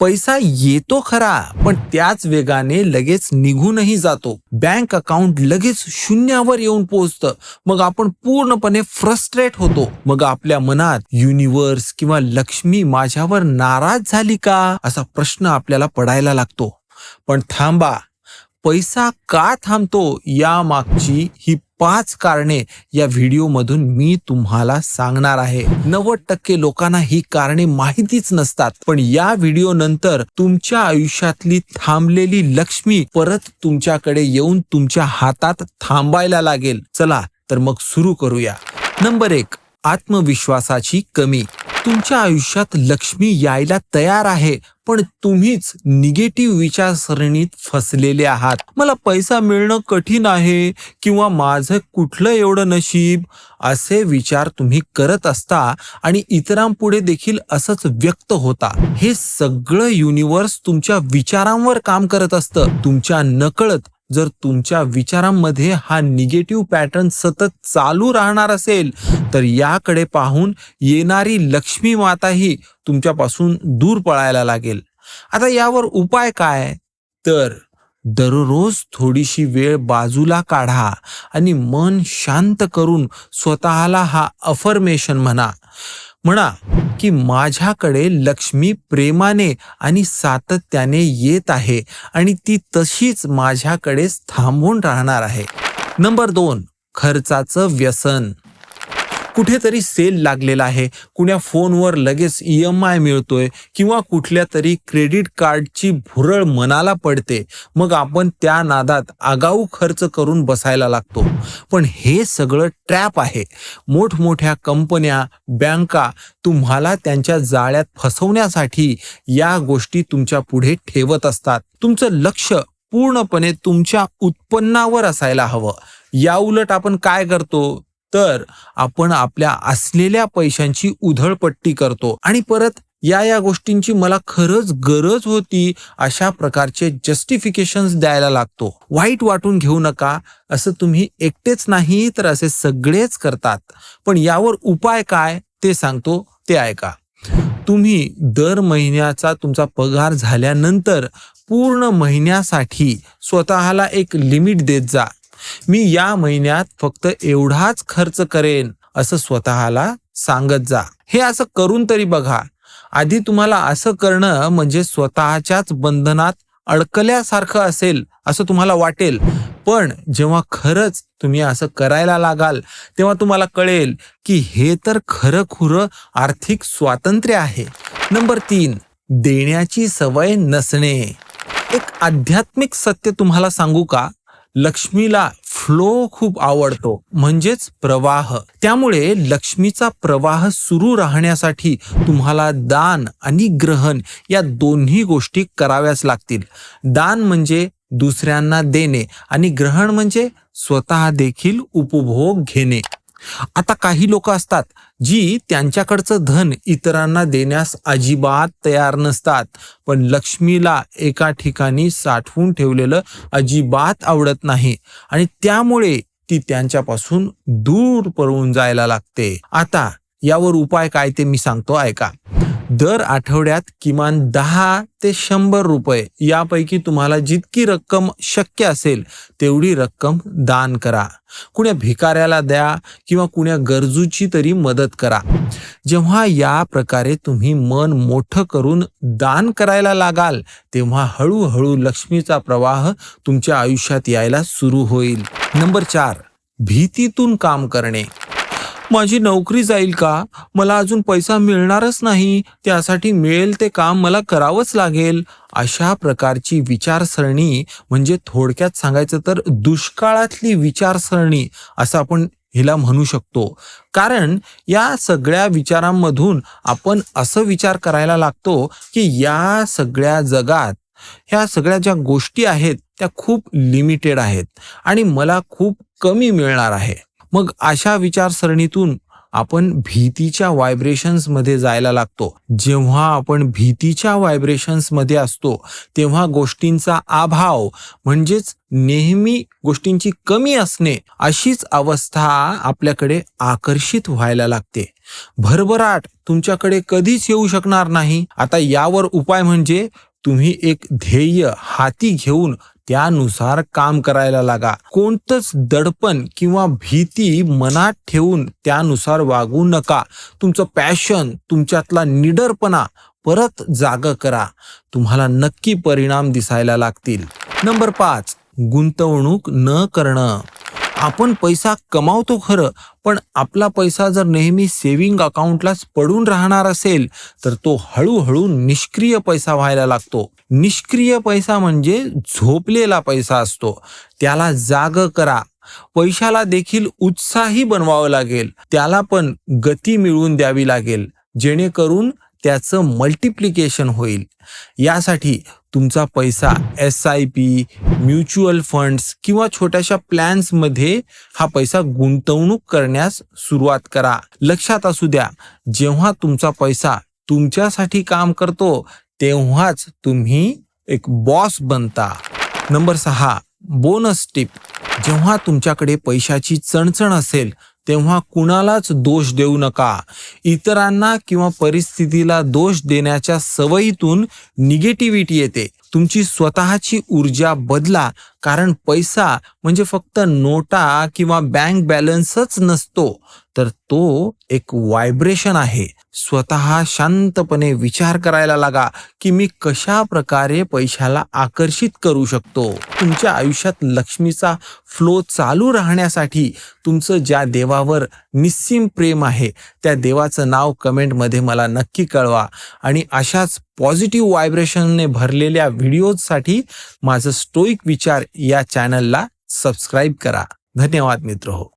पैसा येतो खरा पण त्याच वेगाने लगेच निघूनही जातो. बँक अकाउंट लगेच शून्यावर येऊन पोहोचतं. मग आपण पूर्णपणे फ्रस्ट्रेट होतो. मग आपल्या मनात युनिव्हर्स किंवा लक्ष्मी माझ्यावर नाराज झाली का? असा प्रश्न आपल्याला पडायला लागतो. पण थांबा पैसा का थांबतो या मागची ही पाच कारणे या व्हिडिओमधून मी तुम्हाला सांगणार आहे. नव्वद टक्के लोकांना ही कारणे माहितीच नसतात. पण या व्हिडिओ नंतर तुमच्या आयुष्यातली थांबलेली लक्ष्मी परत तुमच्याकडे येऊन तुमच्या हातात थांबायला लागेल. चला तर मग सुरू करूया. नंबर एक आत्मविश्वासाची कमी. तुमच्या आयुष्यात लक्ष्मी यायला तयार आहे पण तुम्हीच निगेटिव्ह विचारसरणीत फसलेले आहात. मला पैसा मिळणं कठीण आहे किंवा माझं कुठलं एवढं नशीब? असे विचार तुम्ही करत असता आणि इतरांपुढे देखील असंच व्यक्त होता. हे सगळं युनिव्हर्स तुमच्या विचारांवर काम करत असतं. तुमच्या नकळत जर तुमच्या विचारांमध्ये हा निगेटिव्ह पॅटर्न सतत चालू राहणार असेल तर याकडे पाहून येणारी लक्ष्मी माताही तुमच्यापासून दूर पळायला लागेल. आता यावर उपाय काय? तर दररोज थोडीशी वेळ बाजूला काढा आणि मन शांत करून स्वतःला हा अफर्मेशन म्हणा. म्हणा की माझ्याकडे लक्ष्मी प्रेमाने आणि सातत्याने येत आहे आणि ती तशीच माझ्याकडेच थांबून राहणार आहे. नंबर दोन खर्चाचं व्यसन. कुठेतरी सेल लागलेला आहे. कुण्या फोनवर लगेच ई एम आय मिळतोय किंवा कुठल्या तरी क्रेडिट कार्डची भुरळ मनाला पडते. मग आपण त्या नादात आगाऊ खर्च करून बसायला लागतो. पण हे सगळं ट्रॅप आहे. मोठमोठ्या कंपन्या बँका तुम्हाला त्यांच्या जाळ्यात फसवण्यासाठी या गोष्टी तुमच्यापुढे ठेवत असतात. तुमचं लक्ष पूर्णपणे तुमच्या उत्पन्नावर असायला हवं. या उलट आपण काय करतो? तर आपण आपल्या असलेल्या पैशांची उधळपट्टी करतो. आणि परत या या गोष्टींची मला खरंच गरज होती अशा प्रकारचे जस्टिफिकेशन्स द्यायला लागतो. वाईट वाटून घेऊ नका असं तुम्ही एकटेच नाही तर असे सगळेच करतात. पण यावर उपाय काय ते सांगतो ते ऐका. तुम्ही दर महिन्याचा तुमचा पगार झाल्यानंतर पूर्ण महिन्यासाठी स्वतःला एक लिमिट देत जा. मी या महिन्यात फक्त एवढाच खर्च करेन असं स्वतःला सांगत जा. हे असं करून तरी बघा. आधी तुम्हाला असं करणं म्हणजे स्वतःच्याच बंधनात अडकल्यासारखं असेल असं तुम्हाला वाटेल. पण जेव्हा खरंच तुम्ही असं करायला लागाल तेव्हा तुम्हाला कळेल की हे तर खरं खुरं आर्थिक स्वातंत्र्य आहे. नंबर तीन देण्याची सवय नसणे. एक आध्यात्मिक सत्य तुम्हाला सांगू का? लक्ष्मीला फ्लो खूप आवडतो म्हणजेच प्रवाह. त्यामुळे लक्ष्मीचा प्रवाह सुरू राहण्यासाठी तुम्हाला दान आणि ग्रहण या दोन्ही गोष्टी कराव्याच लागतील. दान म्हणजे दुसऱ्यांना देणे आणि ग्रहण म्हणजे स्वतः देखील उपभोग घेणे. आता काही लोक असतात जी त्यांच्याकडचं धन इतरांना देण्यास अजिबात तयार नसतात पण लक्ष्मीला एका ठिकाणी साठवून ठेवलेलं अजिबात आवडत नाही आणि त्यामुळे ती त्यांच्यापासून दूर पळून जायला लागते. आता यावर उपाय काय ते मी सांगतो ऐका. दर आठवड्यात किमान दहा ते शंभर रुपये यापैकी तुम्हाला जितकी रक्कम शक्य असेल तेवढी रक्कम दान करा. कुण्या भिकाऱ्याला द्या किंवा कुण्या गरजूची तरी मदत करा. जेव्हा या प्रकारे तुम्ही मन मोठं करून दान करायला लागाल तेव्हा हळूहळू लक्ष्मीचा प्रवाह तुमच्या आयुष्यात यायला सुरू होईल. नंबर चार भीतीतून काम करणे. माझी नोकरी जाईल का? मला अजून पैसा मिळणारच नाही. त्यासाठी मिळेल ते काम मला करावंच लागेल. अशा प्रकारची विचारसरणी म्हणजे थोडक्यात सांगायचं तर दुष्काळातली विचारसरणी असं आपण हिला म्हणू शकतो. कारण या सगळ्या विचारांमधून आपण असं विचार करायला लागतो की या सगळ्या जगात ह्या सगळ्या ज्या गोष्टी आहेत त्या खूप लिमिटेड आहेत आणि मला खूप कमी मिळणार आहे. मग अशा विचारसरणीतून आपण भीतीच्या व्हायब्रेशन्समध्ये जायला लागतो. जेव्हा आपण भीतीच्या व्हायब्रेशन्समध्ये असतो तेव्हा गोष्टींचा अभाव म्हणजेच नेहमी गोष्टींची कमी असणे अशीच अवस्था आपल्याकडे आकर्षित व्हायला लागते. भरभराट तुमच्याकडे कधीच येऊ शकणार नाही. आता यावर उपाय म्हणजे तुम्ही एक ध्येय हाती घेऊन त्यानुसार काम करायला लागा. कोणतंच दडपण किंवा भीती मनात ठेवून त्यानुसार वागू नका. तुमचं पॅशन तुमच्यातला निडरपणा परत जाग करा. तुम्हाला नक्की परिणाम दिसायला लागतील. नंबर पाच गुंतवणूक न करणं. आपण पैसा कमावतो खरं पण आपला पैसा जर नेहमी सेव्हिंग अकाउंटलाच पडून राहणार असेल तर तो हळूहळू निष्क्रिय पैसा व्हायला लागतो. निष्क्रिय पैसा म्हणजे झोपलेला पैसा असतो. त्याला जाग करा. पैशाला देखील उत्साही बनवावं लागेल. त्याला पण गती मिळवून द्यावी लागेल. जेणेकरून त्याचं मल्टिप्लिकेशन होईल. यासाठी तुमचा पैसा S I P mutual funds किंवा छोट्याशा प्लॅन्समध्ये हा पैसा गुंतवणूक करण्यास सुरुवात करा. लक्षात असू द्या जेव्हा तुमचा पैसा तुमच्यासाठी काम करतो तेव्हाच तुम्ही एक बॉस बनता. नंबर सहा बोनस टिप जेव्हा तुमच्याकडे पैशाची चणचण असेल तेव्हा कुणालाच दोष देऊ नका. इतरांना किंवा परिस्थितीला दोष देण्याच्या सवयीतून निगेटिव्हिटी येते. तुमची स्वतःची ऊर्जा बदला कारण पैसा म्हणजे फक्त नोटा किंवा बँक बॅलन्सच नसतो. तर तो एक व्हायब्रेशन आहे. स्वतः शांतपणे विचार करायला लागा की मी कशा प्रकारे पैशाला आकर्षित करू शकतो. तुमच्या आयुष्यात लक्ष्मीचा फ्लो चालू राहण्यासाठी तुमचं ज्या देवावर निस्सीम प्रेम आहे त्या देवाचं नाव कमेंटमध्ये मला नक्की कळवा. आणि अशाच पॉझिटिव्ह व्हायब्रेशनने भरलेल्या व्हिडिओजसाठी माझं स्टोईक विचार या चॅनलला सबस्क्राईब करा. धन्यवाद मित्र हो.